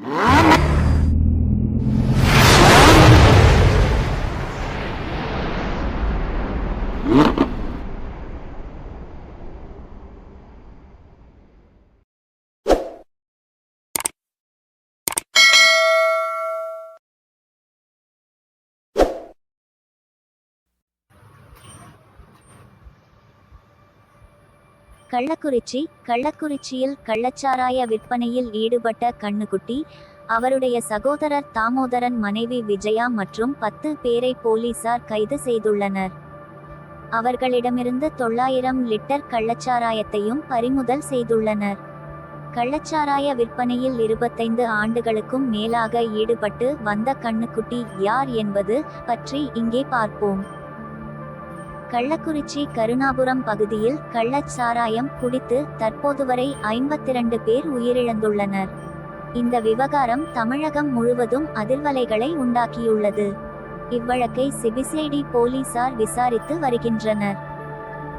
Mm-hmm. Kallakurichi கள்ளக்குறிச்சியில் கள்ளச்சாராய விற்பனையில் ஈடுபட்ட கண்ணுக்குட்டி அவருடைய சகோதரர் தாமோதரன் மனைவி விஜயா மற்றும் பத்து பேரை போலீசார் கைது செய்துள்ளனர். அவர்களிடமிருந்து தொள்ளாயிரம் லிட்டர் கள்ளச்சாராயத்தையும் பறிமுதல் செய்துள்ளனர். கள்ளச்சாராய விற்பனையில் இருபத்தைந்து ஆண்டுகளுக்கும் மேலாக ஈடுபட்டு வந்த கண்ணுக்குட்டி யார் என்பது பற்றி இங்கே பார்ப்போம். கள்ளக்குறிச்சி கருணாபுரம் பகுதியில் கள்ளச்சாராயம் குடித்து தற்போது வரை ஐம்பத்திரண்டு பேர் உயிரிழந்துள்ளனர். இந்த விவகாரம் தமிழகம் முழுவதும் அதிர்வலைகளை உண்டாக்கியுள்ளது. இவ்வழக்கை சிபிசிஐடி போலீசார் விசாரித்து வருகின்றனர்.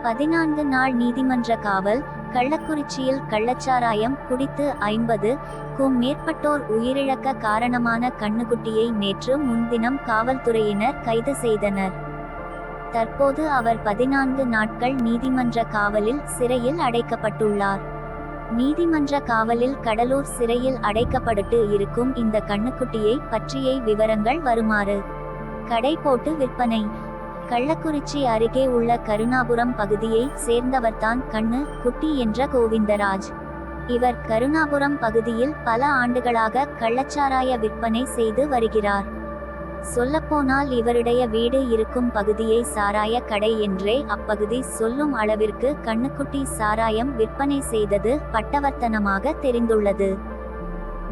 பதினான்கு நாள் நீதிமன்ற காவல் கள்ளக்குறிச்சியில் கள்ளச்சாராயம் குடித்து ஐம்பது க்கும் மேற்பட்டோர் உயிரிழக்க காரணமான கண்ணுக்குட்டியை நேற்று முன்தினம் காவல்துறையினர் கைது செய்தனர். தற்போது அவர் பதினான்கு நாட்கள் நீதிமன்ற காவலில் சிறையில் அடைக்கப்பட்டுள்ளார். நீதிமன்ற காவலில் கடலூர் சிறையில் அடைக்கப்பட்டு இருக்கும் இந்த கண்ணுக்குட்டியை பற்றிய விவரங்கள் வருமாறு. கடை போட்டு விற்பனை. கள்ளக்குறிச்சி அருகே உள்ள கருணாபுரம் பகுதியை சேர்ந்தவர்தான் கண்ணு குட்டி என்ற கோவிந்தராஜ். இவர் கருணாபுரம் பகுதியில் பல ஆண்டுகளாக கள்ளச்சாராய விற்பனை செய்து வருகிறார். சொல்லப்போனால் இவருடைய வீடு இருக்கும் பகுதியை சாராய கடை என்றே அப்பகுதி சொல்லும் அளவிற்கு கண்ணுக்குட்டி சாராயம் விற்பனை செய்தது பட்டவர்த்தனமாக தெரிந்துள்ளது.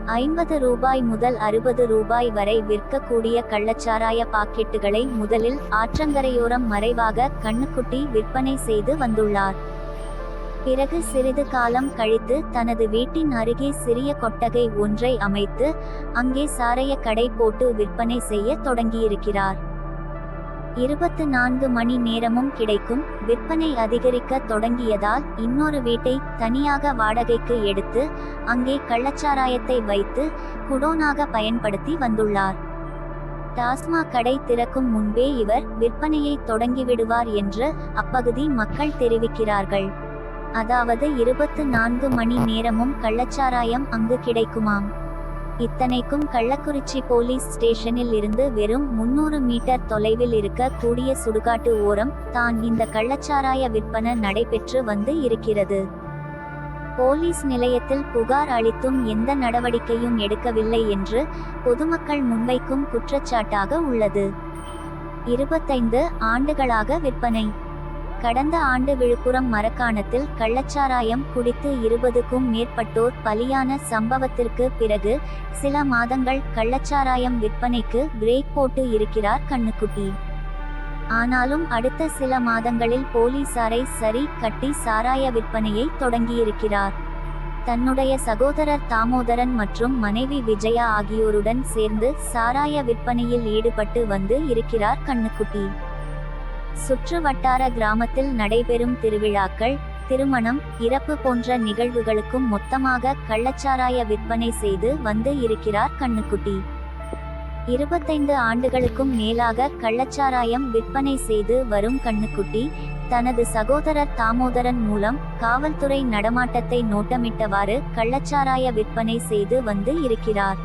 ஐம்பது ரூபாய் முதல் அறுபது ரூபாய் வரை விற்கக்கூடிய கள்ளச்சாராய பாக்கெட்டுகளை முதலில் ஆற்றங்கரையோரம் மறைவாக கண்ணுக்குட்டி விற்பனை செய்து வந்துள்ளார். பிறகு சிறிது காலம் கழித்து தனது வீட்டின் அருகே சிறிய கொட்டகை ஒன்றை அமைத்து அங்கே சாரைய கடை போட்டு விற்பனை செய்ய தொடங்கியிருக்கிறார். இருபத்து நான்கு மணி நேரமும் கிடைக்கும். விற்பனை அதிகரிக்க தொடங்கியதால் இன்னொரு வீட்டை தனியாக வாடகைக்கு எடுத்து அங்கே கள்ளச்சாராயத்தை வைத்து குடோனாக பயன்படுத்தி வந்துள்ளார். டாஸ்மாக் கடை திறக்கும் முன்பே இவர் விற்பனையை தொடங்கிவிடுவார் என்று அப்பகுதி மக்கள் தெரிவிக்கிறார்கள். அதாவது இருபத்து நான்கு மணி நேரமும் கள்ளச்சாராயம் அங்கு கிடைக்குமாம். இத்தனைக்கும் கள்ளக்குறிச்சி போலீஸ் ஸ்டேஷனில் இருந்து வெறும் முன்னூறு மீட்டர் தொலைவில் இருக்க கூடிய சுடுகாட்டு ஓரம் தான் இந்த கள்ளச்சாராய விற்பனை நடைபெற்று வந்து இருக்கிறது. போலீஸ் நிலையத்தில் புகார் அளித்தும் எந்த நடவடிக்கையும் எடுக்கவில்லை என்று பொதுமக்கள் முன்வைக்கும் குற்றச்சாட்டாக உள்ளது. இருபத்தைந்து ஆண்டுகளாக விற்பனை. கடந்த ஆண்டு விழுப்புரம் மரக்காணத்தில் கள்ளச்சாராயம் குடித்து இருபதுக்கும் மேற்பட்டோர் பலியான சம்பவத்திற்கு பிறகு சில மாதங்கள் கள்ளச்சாராயம் விற்பனைக்கு பிரேக் போட்டு இருக்கிறார் கண்ணுக்குட்டி. ஆனாலும் அடுத்த சில மாதங்களில் போலீசாரை சரி கட்டி சாராய விற்பனையை தொடங்கியிருக்கிறார். தன்னுடைய சகோதரர் தாமோதரன் மற்றும் மனைவி விஜயா ஆகியோருடன் சேர்ந்து சாராய விற்பனையில் ஈடுபட்டு வந்து இருக்கிறார் கண்ணுக்குட்டி. சுற்று வட்டார கிராமத்தில் நடைபெறும் திருவிழாக்கள் திருமணம் இறப்பு போன்ற நிகழ்வுகளுக்கும் மொத்தமாக கள்ளச்சாராய விற்பனை செய்து வந்து இருக்கிறார் கண்ணுக்குட்டி. இருபத்தைந்து ஆண்டுகளுக்கும் மேலாக கள்ளச்சாராயம் விற்பனை செய்து வரும் கண்ணுக்குட்டி தனது சகோதரர் தாமோதரன் மூலம் காவல்துறை நடமாட்டத்தை நோட்டமிட்டவாறு கள்ளச்சாராய விற்பனை செய்து வந்து இருக்கிறார்.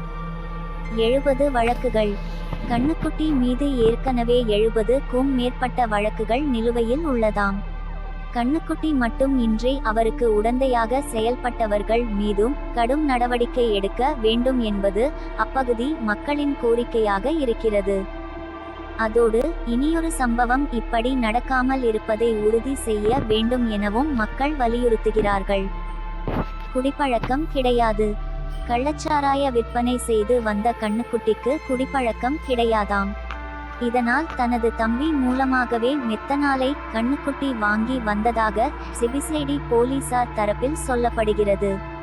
எழுபது வழக்குகள். கண்ணுக்குட்டி மீது ஏற்கனவே எழுபதுக்கும் மேற்பட்ட வழக்குகள் நிலுவையில் உள்ளதாம். கண்ணுக்குட்டி மட்டும் இன்றி அவருக்கு உடந்தையாக செயல்பட்டவர்கள் மீதும் கடும் நடவடிக்கை எடுக்க வேண்டும் என்பது அப்பகுதி மக்களின் கோரிக்கையாக இருக்கிறது. அதோடு இனியொரு சம்பவம் இப்படி நடக்காமல் இருப்பதை உறுதி செய்ய வேண்டும் எனவும் மக்கள் வலியுறுத்துகிறார்கள். குடிப்பழக்கம் கிடையாது. கள்ளச்சாராய விற்பனை செய்து வந்த கண்ணுக்குட்டிக்கு குடிப்பழக்கம் கிடையாதாம். இதனால் தனது தம்பி மூலமாகவே மெத்தனாலை கண்ணுக்குட்டி வாங்கி வந்ததாக சிபிசிஐடி போலீசார் தரப்பில் சொல்லப்படுகிறது.